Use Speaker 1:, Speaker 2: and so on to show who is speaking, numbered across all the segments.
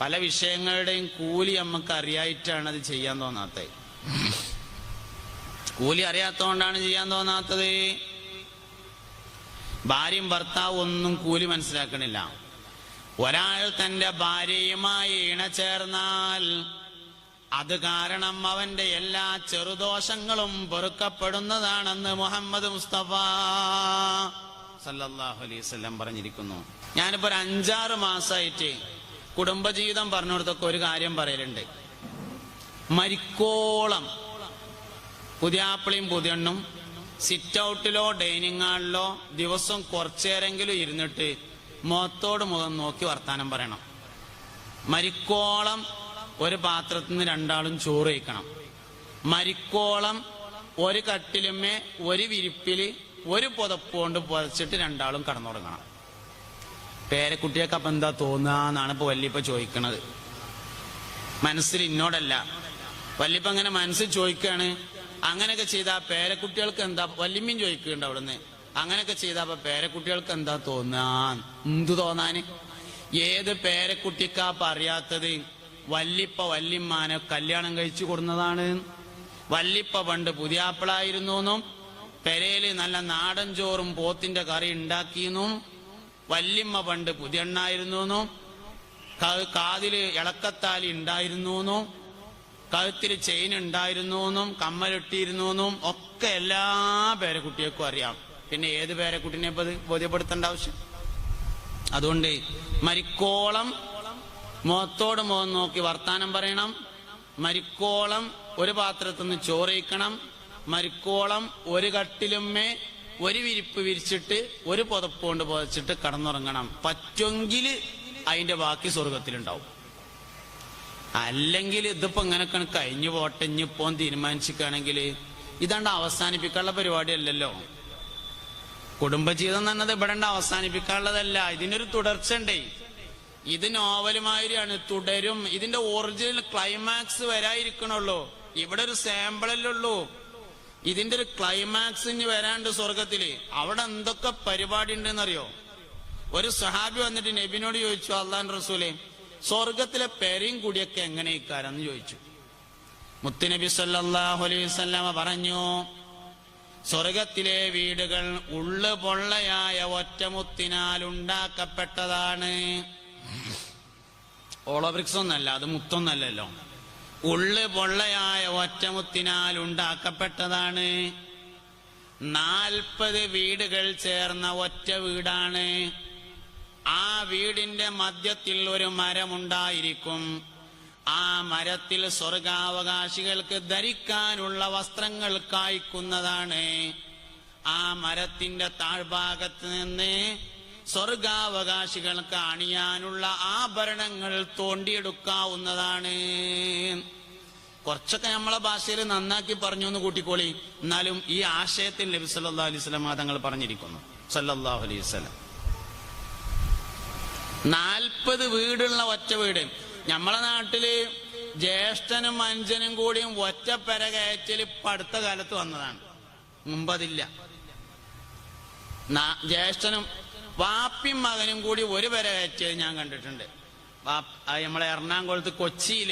Speaker 1: പല വിഷയങ്ങളുടെയും കൂലി നമുക്ക് അറിയായിട്ടാണ് അത് ചെയ്യാൻ തോന്നാത്തത്. കൂലി അറിയാത്തതുകൊണ്ടാണ് ചെയ്യാൻ തോന്നാത്തത്. ഭാര്യയും ഭർത്താവും ഒന്നും കൂലി മനസ്സിലാക്കണില്ല. ഒരാൾ തന്റെ ഭാര്യയുമായി ഇണചേർന്നാൽ അത് കാരണം അവന്റെ എല്ലാ ചെറുദോഷങ്ങളും പൊറുക്കപ്പെടുന്നതാണെന്ന് മുഹമ്മദ് മുസ്തഫ വസല്ലം പറഞ്ഞിരിക്കുന്നു. ഞാനിപ്പോ ഒരു അഞ്ചാറ് മാസമായിട്ട് കുടുംബജീവിതം പറഞ്ഞു കൊടുത്തൊക്കെ ഒരു കാര്യം പറയലുണ്ട്. മരിക്കോളം പുതിയാപ്പിളിയും പുതിയണ്ണും സിറ്റ് ഔട്ടിലോ ഡൈനിങ് ഹാളിലോ ദിവസം കുറച്ചേരെങ്കിലും ഇരുന്നിട്ട് മുഖത്തോട് മുഖം നോക്കി വർത്താനം പറയണം. മരിക്കോളം ഒരു പാത്രത്തിൽ നിന്ന് രണ്ടാളും ചോറ് കഴിക്കണം. മരിക്കോളം ഒരു കട്ടിലുമേ ഒരു വിരിപ്പിൽ ഒരു പുതപ്പ് കൊണ്ട് പുതച്ചിട്ട് രണ്ടാളും കടന്നുറങ്ങണം. പേരക്കുട്ടിയൊക്കെ അപ്പൊ എന്താ തോന്നുകയെന്നാണ് ഇപ്പൊ വല്യപ്പ ചോദിക്കണത്. മനസ്സിൽ ഇന്നോടല്ല. വല്യപ്പ അങ്ങനെ മനസ്സിൽ ചോദിക്കാണ്. അങ്ങനെയൊക്കെ ചെയ്താ പേരക്കുട്ടികൾക്ക് എന്താ വല്യമ്മയും ചോദിക്കുന്നുണ്ട് അവിടുന്ന്. അങ്ങനെയൊക്കെ ചെയ്താ അപ്പൊ പേരക്കുട്ടികൾക്ക് എന്താ തോന്നാൻ എന്തു തോന്നാന്? ഏത് പേരക്കുട്ടിക്കാ പറയാത്തത്? വല്ലിപ്പ വല്യമ്മാനെ കല്യാണം കഴിച്ചു കൊടുന്നതാണ്. വല്ലിപ്പ പണ്ട് പുതിയാപ്പിളായിരുന്നു എന്നും പെരയിൽ നല്ല നാടൻ ചോറും പോത്തിന്റെ കറി ഉണ്ടാക്കിയെന്നും വല്യമ്മ പണ്ട് പുതിയണ്ണായിരുന്നു എന്നും ക- കാതിൽ ഇളക്കത്താലി ഉണ്ടായിരുന്നു എന്നും കഴുത്തിൽ ചെയിൻ ഉണ്ടായിരുന്നു എന്നും കമ്മലിട്ടിരുന്നു എന്നും ഒക്കെ എല്ലാ പേരക്കുട്ടികൾക്കും അറിയാം. പിന്നെ ഏത് പേരക്കുട്ടിനെ ബോധ്യപ്പെടുത്തേണ്ട ആവശ്യം? അതുകൊണ്ട് മരിക്കോളം മുഖത്തോട് മുഖം നോക്കി വർത്താനം പറയണം. മരിക്കോളം ഒരു പാത്രത്തിൽ നിന്ന് ചോറയിക്കണം മരിക്കോളം ഒരു കട്ടിലുമ്മേ ഒരു വിരിപ്പ് വിരിച്ചിട്ട് ഒരു പുതപ്പ് കൊണ്ട് പുതച്ചിട്ട് കടന്നുറങ്ങണം. പറ്റുമെങ്കിൽ അതിന്റെ ബാക്കി സ്വർഗത്തിലുണ്ടാവും അല്ലെങ്കിൽ ഇതിപ്പോ ഇങ്ങനെ കഴിഞ്ഞു പോട്ടെ ഇനിയിപ്പോ തീരുമാനിച്ചിക്കുകയാണെങ്കിൽ ഇതാണ്ട് അവസാനിപ്പിക്കാനുള്ള പരിപാടിയല്ലല്ലോ. കുടുംബജീവിതം എന്നത് ഇവിടെ അവസാനിപ്പിക്കാനുള്ളതല്ല. ഇതിനൊരു തുടർച്ച ഉണ്ടേ ഇത് നോവലുമാതിരിയാണ് തുടരും. ഇതിന്റെ ഒറിജിനൽ ക്ലൈമാക്സ് വരാതിരിക്കണുള്ളൂ ഇവിടെ ഒരു സാമ്പിളല്ലേ ഉള്ളൂ. ഇതിന്റെ ഒരു ക്ലൈമാക്സ് ഇനി വരാണ്ട് സ്വർഗത്തിൽ അവിടെ എന്തൊക്കെ പരിപാടി ഉണ്ടെന്നറിയോ ഒരു സഹാബി വന്നിട്ട് നബിനോട് ചോദിച്ചു അള്ളാൻ റസൂലെ സ്വർഗത്തിലെ പെരയും കൂടിയൊക്കെ എങ്ങനെ ഇക്കാരെന്ന് ചോദിച്ചു മുത്തുനബി സല്ലല്ലാഹു അലൈഹി വസല്ലമ പറഞ്ഞു സ്വർഗത്തിലെ വീടുകൾ ഉള്ളു പൊള്ളയായ ഒറ്റമുത്തിനാൽ ഉണ്ടാക്കപ്പെട്ടതാണ്. ഓളോബ്രിക്സ് ഒന്നല്ല അത് മുത്തൊന്നല്ലല്ലോ. ഉള്ളു പൊള്ളയായ ഒറ്റമുത്തിനാൽ ഉണ്ടാക്കപ്പെട്ടതാണ്. നാൽപ്പത് വീടുകൾ ചേർന്ന ഒറ്റ വീടാണ്. ആ വീടിന്റെ മധ്യത്തിൽ ഒരു മരമുണ്ടായിരിക്കും. ആ മരത്തിൽ സ്വർഗാവകാശികൾക്ക് ധരിക്കാനുള്ള വസ്ത്രങ്ങൾ കായ്ക്കുന്നതാണ്. ആ മരത്തിന്റെ താഴ്ഭാഗത്ത് നിന്ന് സ്വർഗാവകാശികൾക്ക് അണിയാനുള്ള ആഭരണങ്ങൾ തോണ്ടിയെടുക്കാവുന്നതാണ്. കുറച്ചൊക്കെ നമ്മളെ ഭാഷയിൽ നന്നാക്കി പറഞ്ഞു എന്ന് കൂട്ടിക്കോളി. എന്നാലും ഈ ആശയത്തിൽ നബി സല്ലാ അലൈഹി വസല്ലം തങ്ങൾ പറഞ്ഞിരിക്കുന്നു. സല്ലാഹു അലൈഹി വസല്ലം. നാൽപ്പത് വീടുള്ള ഒറ്റ വീട്. നമ്മളെ നാട്ടിൽ ജ്യേഷ്ഠനും അഞ്ചനും കൂടിയും ഒറ്റ പെര കയറ്റൽ ഇപ്പൊ അടുത്ത കാലത്ത് വന്നതാണ്. മുമ്പതില്ല. ജ്യേഷ്ഠനും വാപ്പിയും മകനും കൂടി ഒരു വരെ കയറ്റിയത് ഞാൻ കണ്ടിട്ടുണ്ട്. നമ്മളെ എറണാകുളത്ത് കൊച്ചിയിൽ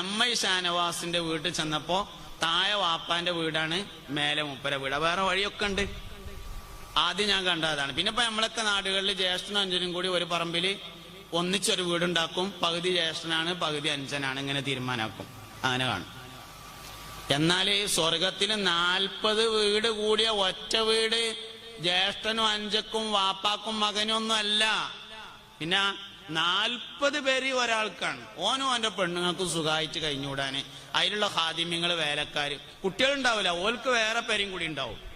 Speaker 1: എം ഐ ഷാനവാസിന്റെ വീട്ടിൽ ചെന്നപ്പോ താഴെ വാപ്പാന്റെ വീടാണ് മേലെ മുപ്പര വീട്. വേറെ വഴിയൊക്കെ ഉണ്ട്. ആദ്യം ഞാൻ കണ്ടതാണ്. പിന്നെ ഇപ്പൊ നമ്മളൊക്കെ നാടുകളിൽ ജ്യേഷ്ഠനും അഞ്ചനും കൂടി ഒരു പറമ്പിൽ ഒന്നിച്ചൊരു വീടുണ്ടാക്കും. പകുതി ജ്യേഷ്ഠനാണ് പകുതി അഞ്ചനാണ് ഇങ്ങനെ തീരുമാനമാക്കും അങ്ങനെ കാണും. എന്നാൽ സ്വർഗത്തിന് നാൽപ്പത് വീട് കൂടിയ ഒറ്റ വീട് ജ്യേഷ്ഠനും അഞ്ചക്കും വാപ്പാക്കും മകനും ഒന്നും അല്ല. പിന്നെ നാൽപ്പത് പേര് ഒരാൾക്കാണ്. ഓനും ഓന്റെ പെണ്ണുങ്ങൾക്കും സുഖമായിട്ട് കഴിഞ്ഞുകൂടാന്. അതിലുള്ള ഹാദിമ്യങ്ങൾ വേലക്കാര്. കുട്ടികളുണ്ടാവില്ല ഓൽക്ക് വേറെ പേരും കൂടി ഉണ്ടാവും.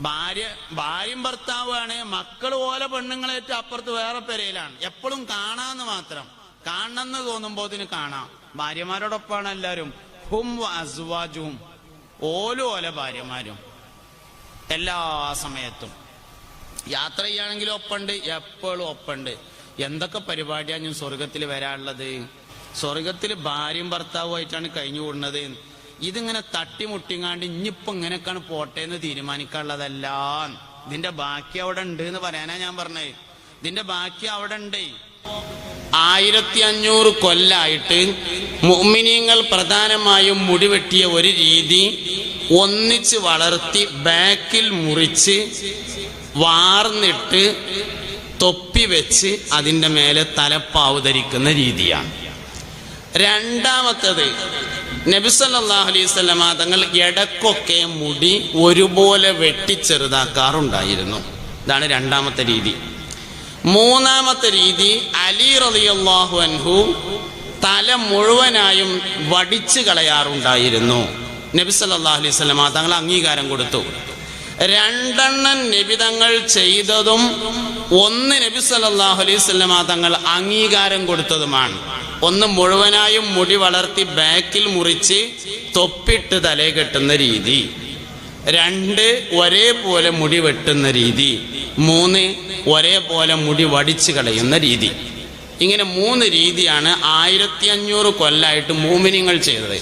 Speaker 1: ഭാര്യ ഭാര്യയും ഭർത്താവാണ് മക്കൾ ഓല പെണ്ണുങ്ങളേറ്റ് അപ്പുറത്ത് വേറെ പെരയിലാണ്. എപ്പോഴും കാണാന്ന് മാത്രം. കാണണമെന്ന് തോന്നുമ്പോ അതിന് കാണാം. ഭാര്യമാരോടൊപ്പമാണ് എല്ലാരും. ഹും അസ്വാജും ഓലും ഓല ഭാര്യമാരും. എല്ലാ സമയത്തും. യാത്ര ചെയ്യുകയാണെങ്കിലും ഒപ്പുണ്ട് എപ്പോഴും ഒപ്പുണ്ട്. എന്തൊക്കെ പരിപാടിയാണ് ഞാൻ സ്വർഗത്തിൽ വരാനുള്ളത്? സ്വർഗത്തിൽ ഭാര്യയും ഭർത്താവുമായിട്ടാണ് കഴിഞ്ഞു കൂടുന്നത്. ഇതിങ്ങനെ തട്ടിമുട്ടിങ്ങാണ്ട് ഇനിയിപ്പോ ഇങ്ങനെയൊക്കെയാണ് പോട്ടെ എന്ന് തീരുമാനിക്കാനുള്ളതല്ല. ഇതിന്റെ ബാക്കി അവിടെ ഉണ്ട് എന്ന് പറയാനാ ഞാൻ പറഞ്ഞത് ഇതിന്റെ ബാക്കി അവിടെ ഉണ്ട്. ആയിരത്തി അഞ്ഞൂറ് കൊല്ലായിട്ട് മുഅ്മിനീങ്ങൾ പ്രധാനമായും മുടിവെട്ടിയ ഒരു രീതി ഒന്നിച്ച് വളർത്തി ബാക്കിൽ മുറിച്ച് വാർന്നിട്ട് തൊപ്പി വെച്ച് അതിന്റെ മേലെ തലപ്പാവ് ധരിക്കുന്ന രീതിയാണ്. രണ്ടാമത്തത് നബിസല്ലാഹു അലൈഹി തങ്ങൾ ഇടക്കൊക്കെ മുടി ഒരുപോലെ വെട്ടി ചെറുതാക്കാറുണ്ടായിരുന്നു. ഇതാണ് രണ്ടാമത്തെ രീതി. മൂന്നാമത്തെ രീതി അലി റളിയല്ലാഹു അൻഹു തല മുഴുവനായും വടിച്ചു കളയാറുണ്ടായിരുന്നു. നബി സല്ലല്ലാഹു അലൈഹി സ്വലമ തങ്ങൾ അംഗീകാരം കൊടുത്തു. രണ്ടെണ്ണം നബി തങ്ങൾ ചെയ്തതും ഒന്ന് നബി സല്ലാഹു അലൈഹി സ്വലമ തങ്ങൾ അംഗീകാരം കൊടുത്തതുമാണ്. ഒന്ന് മുഴുവനായും മുടി വളർത്തി ബാക്കിൽ മുറിച്ച് തൊപ്പിട്ട് തലേ കെട്ടുന്ന രീതി. രണ്ട് ഒരേപോലെ മുടി വെട്ടുന്ന രീതി. മൂന്ന് ഒരേപോലെ മുടി വടിച്ചു കളയുന്ന രീതി. ഇങ്ങനെ മൂന്ന് രീതിയാണ് ആയിരത്തി അഞ്ഞൂറ് കൊല്ലായിട്ട് മൂമിനിങ്ങൾ ചെയ്തത്.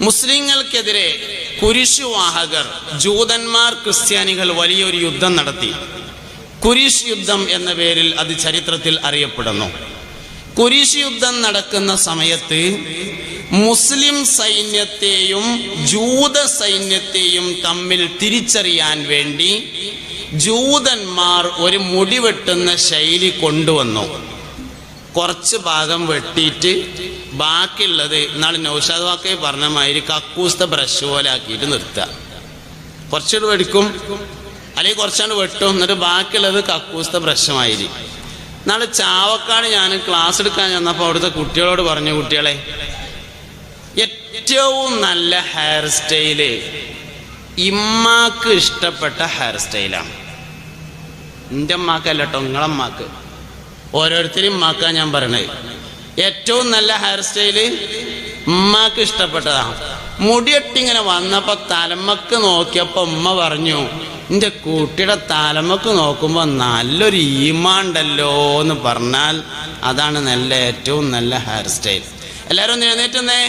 Speaker 1: മുസ്ലിങ്ങൾക്കെതിരെ കുരിശുവാഹകർ ജൂതന്മാർ ക്രിസ്ത്യാനികൾ വലിയൊരു യുദ്ധം നടത്തി. കുരിശ് യുദ്ധം എന്ന പേരിൽ അത് ചരിത്രത്തിൽ അറിയപ്പെടുന്നു. കുരിശ് യുദ്ധം നടക്കുന്ന സമയത്ത് മുസ്ലിം സൈന്യത്തെയും ജൂത സൈന്യത്തെയും തമ്മിൽ തിരിച്ചറിയാൻ വേണ്ടി ജൂതന്മാർ ഒരു മുടിവെട്ടുന്ന ശൈലി കൊണ്ടുവന്നു. കുറച്ച് ഭാഗം വെട്ടിയിട്ട് ബാക്കിയുള്ളത് നാളെ നൗഷാദ് വാക്കെ പറഞ്ഞ മാതിരി കക്കൂസ്ത ബ്രഷ് പോലെ ആക്കിയിട്ട് നിർത്തുക. കുറച്ചുകൂടെ വെടിക്കും. അല്ലെങ്കിൽ കുറച്ചാണ്ട് വെട്ടും. എന്നിട്ട് ബാക്കിയുള്ളത് കക്കൂസ്ത ബ്രഷുമാതിരി നാളെ ചാവക്കാട് ഞാൻ ക്ലാസ് എടുക്കാൻ ചെന്നപ്പോൾ അവിടുത്തെ കുട്ടികളോട് പറഞ്ഞു കുട്ടികളെ ഏറ്റവും നല്ല ഹെയർ സ്റ്റൈൽ ഇമ്മാക്ക് ഇഷ്ടപ്പെട്ട ഹെയർ സ്റ്റൈലാണ് എന്റെ അമ്മാക്കല്ല കേട്ടോ നിങ്ങളമ്മാക്ക് ഓരോരുത്തരും ഉമ്മാക്കാ ഞാൻ പറയണത്. ഏറ്റവും നല്ല ഹെയർ സ്റ്റൈൽ ഉമ്മാക്ക് ഇഷ്ടപ്പെട്ടതാണ്. മുടിയൊട്ടിങ്ങനെ വന്നപ്പോൾ തലമക്ക് നോക്കിയപ്പോൾ ഉമ്മ പറഞ്ഞു എന്റെ കുട്ടിയുടെ തലമക്ക് നോക്കുമ്പോൾ നല്ലൊരു ഈമാണ്ടല്ലോ എന്ന് പറഞ്ഞാൽ അതാണ് നല്ല ഏറ്റവും നല്ല ഹെയർ സ്റ്റൈൽ എല്ലാവരും എഴുന്നേറ്റുന്നേ.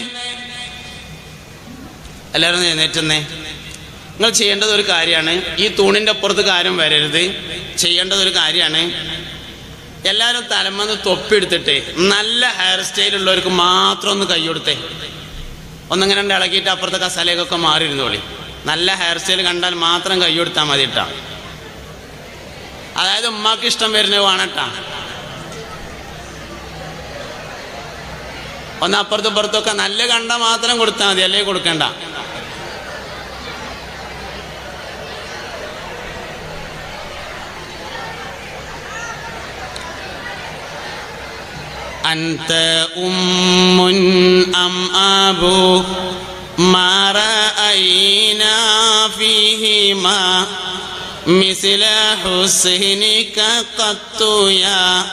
Speaker 1: എല്ലാവരും എഴുന്നേറ്റുന്നേ. നിങ്ങൾ ചെയ്യേണ്ടത് ഒരു കാര്യമാണ് ഈ തൂണിന്റെ അപ്പുറത്ത് കാര്യം വരരുത്. ചെയ്യേണ്ടത് ഒരു കാര്യമാണ് എല്ലാവരും തലമന്ന് തൊപ്പിയെടുത്തിട്ട് നല്ല ഹെയർ സ്റ്റൈൽ ഉള്ളവർക്ക് മാത്രം ഒന്ന് കൈ കൊടുത്തേ. ഒന്നിങ്ങനെ രണ്ട് ഇളക്കിയിട്ട് അപ്പുറത്തെ കസാലയൊക്കെ മാറിയിരുന്നോളി നല്ല ഹെയർ സ്റ്റൈൽ കണ്ടാൽ മാത്രം കൈ കൊടുത്താൽ മതി ഇട്ടാ അതായത് ഉമ്മാക്ക് ഇഷ്ടം വരുന്നത് വേണട്ടാ ഒന്ന് അപ്പുറത്തും പുറത്തൊക്കെ നല്ല കണ്ട മാത്രം കൊടുത്താൽ മതി അല്ലേ കൊടുക്കണ്ട. أنت أم أم أبو ما رأينا فيهما مثل حسنك قط يا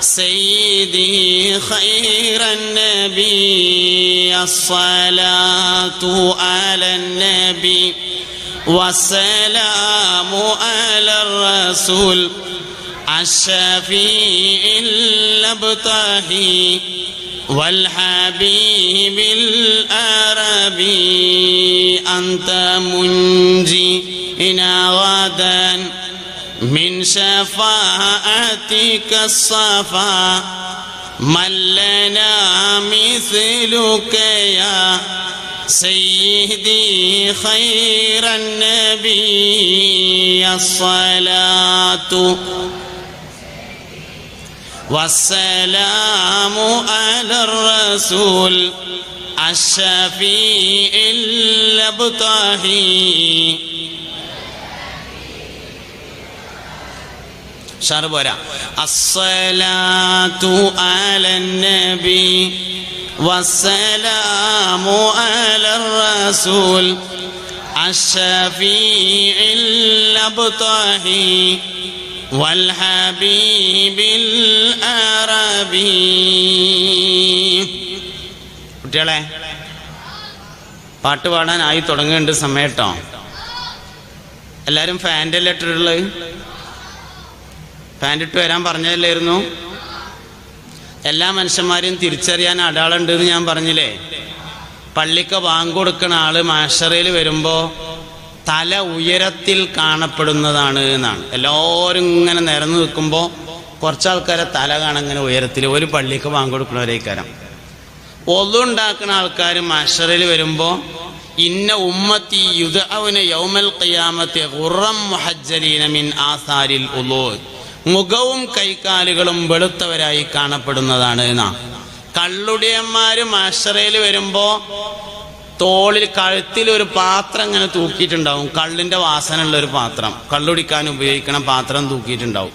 Speaker 1: سيدي خير النبي. الصلاة على النبي والسلام على الرسول. الشفيع الابطحي والحبيب الأربي أنت منجينا غدا من شفاعتك الصفا من لنا مثلك يا سيدي خير النبي الصلاة والسلام على الرسول الشفيع اللبطهي شربرا الصلاة على النبي والسلام على الرسول الشفيع الأبطاهي. والحبيب الأربي കുട്ടികളെ പാട്ട് പാടാനായി തുടങ്ങേണ്ട സമയട്ടോ എല്ലാവരും ഫാൻ്റെ ലെറ്ററുള്ളത് ഫാൻ്റെ ഇട്ട് വരാൻ പറഞ്ഞതല്ലായിരുന്നു എല്ലാ മനുഷ്യന്മാരെയും തിരിച്ചറിയാൻ അടയാളുണ്ട് എന്ന് ഞാൻ പറഞ്ഞില്ലേ പള്ളിക്ക് ബാങ്ക് കൊടുക്കുന്ന ആള് മാഷറയിൽ വരുമ്പോൾ തല ഉയരത്തിൽ കാണപ്പെടുന്നതാണ് എന്നാണ്. എല്ലാവരും ഇങ്ങനെ നിരന്നു നിൽക്കുമ്പോൾ കുറച്ച് ആൾക്കാരെ തല കാണങ്ങനെ ഉയരത്തിൽ ഒരു പള്ളിക്ക് വാങ്ങിക്കൊടുക്കുന്നവരേക്കാരം ഒതുണ്ടാക്കുന്ന ആൾക്കാർ മഷറിൽ വരുമ്പോൾ ഇന്ന ഉമ്മത്തി യുദഅവന യൗമൽ കയ്യാമത്തെ ഉറം മുഹജ്ജലീന മിൻ ആസാരിൽ ഉലോ മുഖവും കൈക്കാലുകളും വെളുത്തവരായി കാണപ്പെടുന്നതാണ് എന്നാ കള്ളുടിയന്മാർ മഷറയിൽ വരുമ്പോ തോളിൽ കഴുത്തിൽ ഒരു പാത്രം ഇങ്ങനെ തൂക്കിയിട്ടുണ്ടാവും. കള്ളിന്റെ വാസനയുള്ള ഒരു പാത്രം. കള്ളുടിക്കാൻ ഉപയോഗിക്കണ പാത്രം തൂക്കിയിട്ടുണ്ടാവും.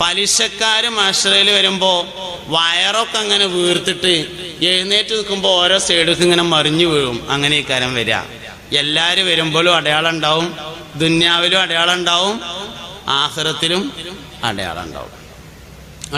Speaker 1: പലിശക്കാർ മഷറയിൽ വരുമ്പോൾ വയറൊക്കെ അങ്ങനെ വീർത്തിട്ട് എഴുന്നേറ്റ് നിൽക്കുമ്പോൾ ഓരോ സൈഡിലേക്ക് ഇങ്ങനെ മറിഞ്ഞു വീഴും. അങ്ങനെ ഈ കാര്യം വരിക. എല്ലാവരും വരുമ്പോഴും അടയാളം ഉണ്ടാവും. ദുന്യാവിലും അടയാളം ഉണ്ടാവും. ആഹ്റത്തിലും അടയാളം ഉണ്ടാവും.